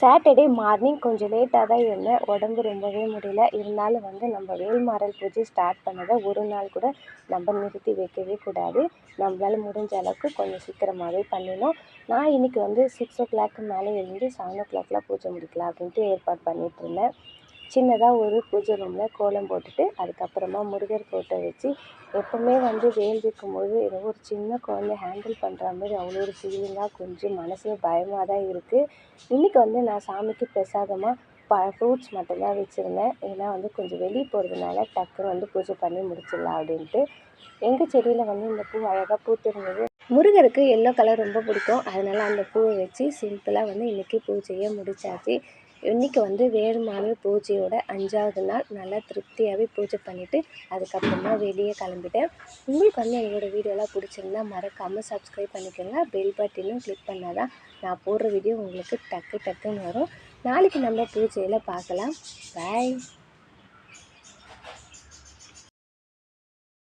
Saturday morning கொஞ்சம் லேட்டாக தான் எழுந்தேன் உடம்பு ரொம்பவே முடியல. இருந்தாலும் வந்து நம்ம வேல்மாறல் பூஜை ஸ்டார்ட் பண்ணதை ஒரு நாள் கூட நம்ம நிறுத்தி வைக்கவே கூடாது. நம்மளால் முடிஞ்ச அளவுக்கு கொஞ்சம் சீக்கிரமாகவே பண்ணிடணும். நான் இன்றைக்கி வந்து சிக்ஸ் ஓ கிளாக்கு மேலே எழுந்து செவன் ஓ கிளாக்லாம் பூஜை முடிக்கலாம் அப்படின்ட்டு ஏற்பாடு பண்ணிகிட்ருந்தேன் சின்னதாக ஒரு பூஜை ரூமில் கோலம் போட்டுட்டு அதுக்கப்புறமா முருகர் ஃபோட்டோ வச்சு எப்போவுமே வந்து வேல் வைக்கும்போது ஏதோ ஒரு சின்ன குழந்தை ஹேண்டில் பண்ணுற மாதிரி அவ்வளோ ஒரு ஃபீலிங்காக கொஞ்சம் மனசே பயமாக தான் இருக்குது இன்றைக்கி வந்து நான் சாமிக்கு பிரசாதமாக ப ஃப்ரூட்ஸ் மட்டும்தான் வச்சுருந்தேன். ஏன்னா வந்து கொஞ்சம் வெளியே போகிறதுனால டக்குன்னு வந்து பூஜை பண்ணி முடிச்சிடலாம் அப்படின்ட்டு. எங்கள் செடியில் வந்து இந்த பூ அழகாக பூத்திருந்தது. முருகருக்கு எல்லோ கலர் ரொம்ப பிடிக்கும். அதனால் அந்த பூவை வச்சு சிம்பிளாக வந்து இன்றைக்கி பூஜையை முடிச்சாச்சு. இன்றைக்கி வந்து வேறுமாறல் பூஜையோட அஞ்சாவது நாள். நல்லா திருப்தியாகவே பூஜை பண்ணிவிட்டு அதுக்கப்புறமா வெளியே கிளம்பிட்டேன். உங்களுக்கு வந்து என்னோடய வீடியோலாம் பிடிச்சிருந்தா மறக்காமல் சப்ஸ்கிரைப் பண்ணிக்கோங்க. பெல் பட்டினும் கிளிக் பண்ணால் தான் நான் போடுற வீடியோ உங்களுக்கு டக்கு டக்குன்னு வரும். நாளைக்கு நம்ம பூஜையில் பார்க்கலாம். பாய்